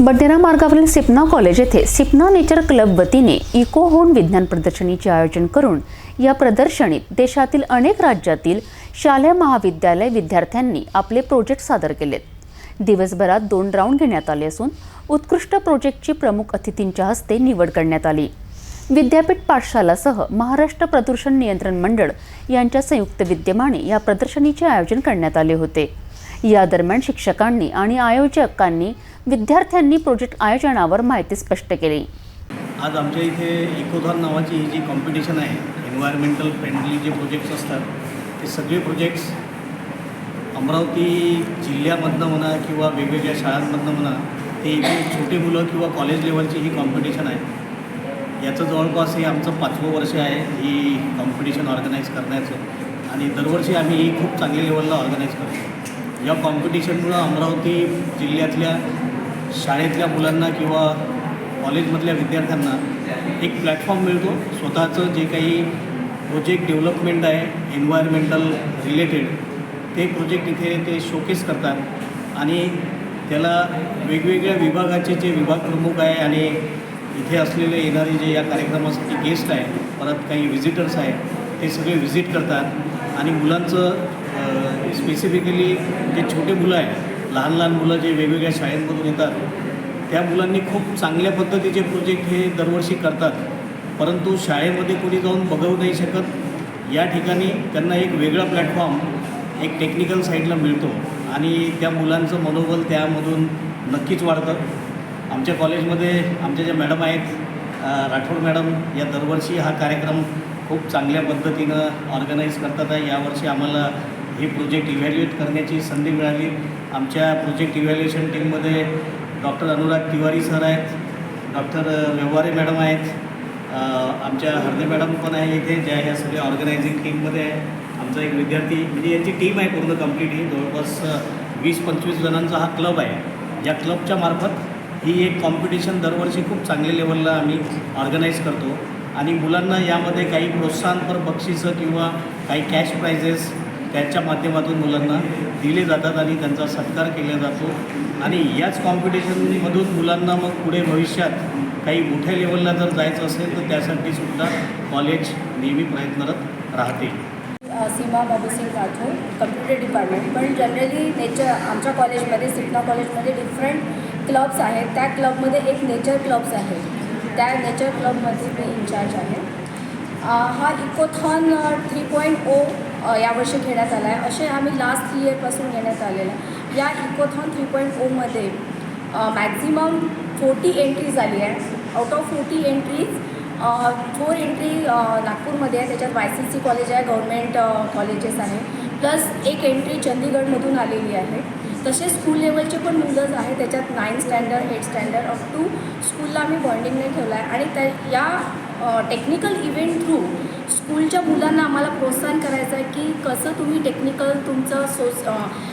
बडनेरा मार्गावरील सिपना कॉलेज येथे Sipna nature club वतीने इको होम विज्ञान प्रदर्शनीचे आयोजन करून या प्रदर्शनीत देशातील अनेक राज्यातील शालेय महाविद्यालय विद्यार्थ्यांनी आपले प्रोजेक्ट सादर केलेत. दिवसभरात दोन राऊंड घेण्यात आले असून उत्कृष्ट प्रोजेक्टची प्रमुख अतिथींच्या हस्ते निवड करण्यात आली. विद्यापीठ पाठशालासह महाराष्ट्र प्रदूषण नियंत्रण मंडळ यांच्या संयुक्त विद्यमाने या प्रदर्शनीचे आयोजन करण्यात आले होते. या दरम्यान शिक्षकांनी आणि आयोजकांनी विद्यार्थ्यांनी प्रोजेक्ट आयोजनावर माहिती स्पष्ट केली. आज आमच्या इथे इकोथॉन नावाची ही जी कॉम्पिटिशन आहे एन्व्हायरमेंटल फ्रेंडली जे प्रोजेक्ट्स असतात ते सगळे प्रोजेक्ट्स अमरावती जिल्ह्यामधनं म्हणा किंवा वेगवेगळ्या शाळांमधनं म्हणा ते इथे मुलं किंवा कॉलेज लेवलची ही कॉम्पिटिशन आहे. याचं जवळपास हे आमचं पाचवं वर्ष आहे ही कॉम्पिटिशन ऑर्गनाईज करण्याचं. आणि दरवर्षी आम्ही ही खूप चांगल्या लेवलला ऑर्गनाईज करतो. या कॉम्पिटिशनमुळं अमरावती जिल्ह्यातल्या शाळेतल्या मुलांना किंवा कॉलेजमधल्या विद्यार्थ्यांना एक प्लॅटफॉर्म मिळतो. स्वतःचं जे काही प्रोजेक्ट डेव्हलपमेंट आहे एन्व्हायरमेंटल रिलेटेड ते प्रोजेक्ट इथे ते शोकेस करतात. आणि त्याला वेगवेगळ्या विभागाचे जे विभाग प्रमुख आहे आणि इथे असलेले येणारे जे या कार्यक्रमासाठी गेस्ट आहे परत काही व्हिजिटर्स आहे ते सगळे व्हिजिट करतात. आणि मुलांचं स्पेसिफिकली जे छोटे मुलं आहेत लहान लहान मुलं जे वेगवेगळ्या शाळेंमधून येतात त्या मुलांनी खूप चांगल्या पद्धतीचे प्रोजेक्ट हे दरवर्षी करतात. परंतु शाळेमध्ये कोणी जाऊन बघवू नाही शकत. या ठिकाणी त्यांना एक वेगळा प्लॅटफॉर्म एक टेक्निकल साईडला मिळतो आणि त्या मुलांचं मनोबल त्यामधून नक्कीच वाढतं. आमच्या कॉलेजमध्ये आमच्या ज्या मॅडम आहेत राठोड मॅडम या दरवर्षी हा कार्यक्रम खूप चांगल्या पद्धतीनं ऑर्गनाईज करतात. आहे यावर्षी आम्हाला हे प्रोजेक्ट इव्हॅल्युएट करण्याची संधी मिळाली. आमच्या प्रोजेक्ट इव्हॅल्युएशन टीममध्ये डॉक्टर अनुराग तिवारी सर आहेत डॉक्टर व्यवहारे मॅडम आहेत आमच्या हरदे मॅडम पण आहे इथे ज्या ह्या सगळ्या ऑर्गनायझिंग टीममध्ये आहे. आमचा एक विद्यार्थी म्हणजे यांची टीम आहे पूर्ण कंप्लीट ही. जवळपास वीस पंचवीस जणांचा हा क्लब आहे. या क्लबच्या मार्फत ही एक कॉम्पिटिशन दरवर्षी खूप चांगल्या लेवलला आम्ही ऑर्गनाईज करतो. आणि मुलांना यामध्ये काही प्रोत्साहनपर बक्षिसं किंवा काही कॅश प्राइजेस त्याच्या माध्यमातून मुलांना दिले जातात आणि त्यांचा सत्कार केला जातो. आणि याच कॉम्पिटिशनमधून मुलांना मग पुढे भविष्यात काही मोठ्या लेवलला जर जायचं असेल तर त्यासाठी सुद्धा कॉलेज नेहमी प्रयत्नरत राहते. सीमा बाबूसिंग राठोड कम्प्युटर डिपार्टमेंट पण जनरली नेचर आमच्या कॉलेजमध्ये सिटना कॉलेजमध्ये डिफरंट क्लब्स आहेत. त्या क्लबमध्ये एक नेचर क्लब्स आहे. त्या नेचर क्लबमध्ये मी इन्चार्ज आहे. हा इकोथॉन थ्री पॉईंट ओ यावर्षी घेण्यात आला आहे असे आम्ही लास्ट थ्री इयरपासून घेण्यात आलेलं. आहे या इकोथॉन थ्री पॉईंट ओमध्ये मॅक्झिमम फोर्टी एंट्रीज आली आहे. Out of forty entries four entry नागपूरमध्ये आहे. त्याच्यात वाय सी सी कॉलेज आहे गव्हर्मेंट कॉलेजेस आहे. प्लस एक एंट्री चंदीगडमधून आलेली आहे. तसेच स्कूल लेवलचे पण मुलंच आहे त्याच्यात ninth standard eight standard up to स्कूलला आम्ही बॉन्डिंगने ठेवला आहे आणि त्या या टेक्निकल इव्हेंट थ्रू स्कूलच्या मुलांना आम्हाला प्रोत्साहन करायचं आहे की कसं तुम्ही टेक्निकल तुमचं सोस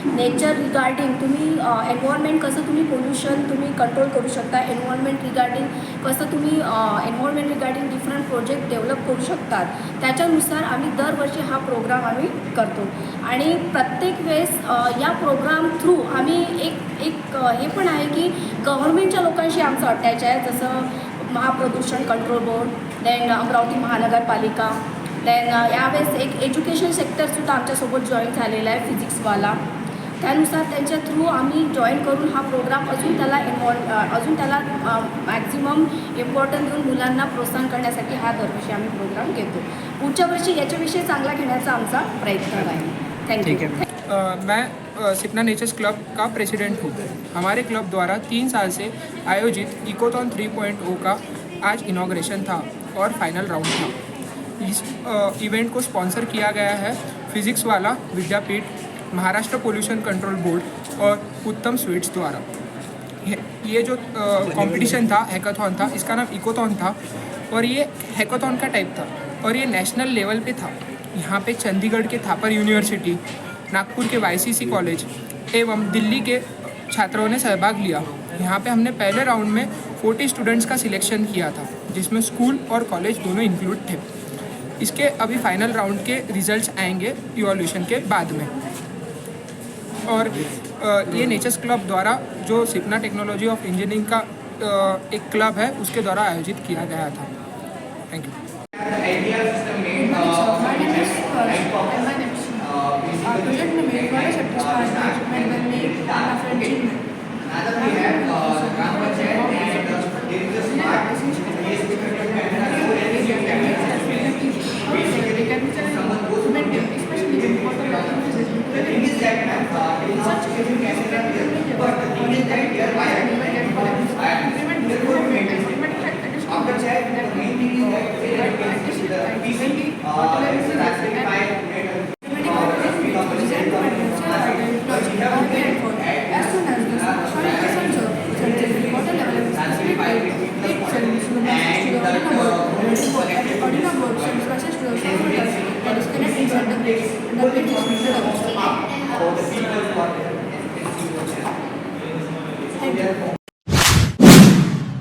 नेचर रिगार्डिंग तुम्ही एन्व्हायरमेंट कसं तुम्ही पोल्युशन तुम्ही कंट्रोल करू शकता एन्व्हायरमेंट रिगार्डिंग कसं तुम्ही environment regarding different project develop करू शकतात. त्याच्यानुसार आम्ही दरवर्षी हा प्रोग्राम आम्ही करतो. आणि प्रत्येक वेळेस या प्रोग्राम थ्रू आम्ही एक एक हे पण आहे की गव्हर्मेंटच्या लोकांशी आमचं अटॅच आहे. जसं महाप्रदूषण कंट्रोल बोर्ड देन अमरावती महानगरपालिका देन uh, यावेळेस एक एज्युकेशन सेक्टरसुद्धा आमच्यासोबत जॉईन झालेला आहे फिजिक्सवाला त्यानुसार त्यांच्या थ्रू आम्ही जॉईन करून हा प्रोग्राम अजून त्याला इन्वॉल्व uh, अजून त्याला मॅक्झिमम इम्पॉर्टन्स देऊन मुलांना प्रोत्साहन करण्यासाठी हा दरवर्षी आम्ही प्रोग्राम घेतो. पुढच्या वर्षी याच्याविषयी चांगला घेण्याचा आमचा प्रयत्न आहे. Thank you ma'am Sipna nature's club का प्रेसिडेंट हूँ। हमारे क्लब द्वारा तीन साल से आयोजित इकोथॉन 3.0 का आज इनाग्रेशन था और फाइनल राउंड था। इस इवेंट को स्पॉन्सर किया गया है फिजिक्स वाला विद्यापीठ, महाराष्ट्र पोल्यूशन कंट्रोल बोर्ड और उत्तम स्वीट्स द्वारा। ये- जो कंपटीशन था हैकाथॉन था, इसका नाम इकोथॉन था और ये हैकाथॉन का टाइप था और ये नेशनल लेवल पे था। यहाँ पे चंडीगढ़ के थापर यूनिवर्सिटी नागपुर के वाईसीसी कॉलेज एवं दिल्ली के छात्रों ने सहभाग लिया। यहाँ पे हमने पहले राउंड में 40 स्टूडेंट्स का सिलेक्शन किया था, जिसमें स्कूल और कॉलेज दोनों इंक्लूड थे। इसके अभी फाइनल राउंड के रिजल्ट्स आएँगे इवोल्यूशन के बाद में। और ये नेचर्स क्लब द्वारा जो सिपना टेक्नोलॉजी ऑफ़ इंजीनियरिंग का एक क्लब है, उसके द्वारा आयोजित किया गया था। Thank you his partner, Madam May.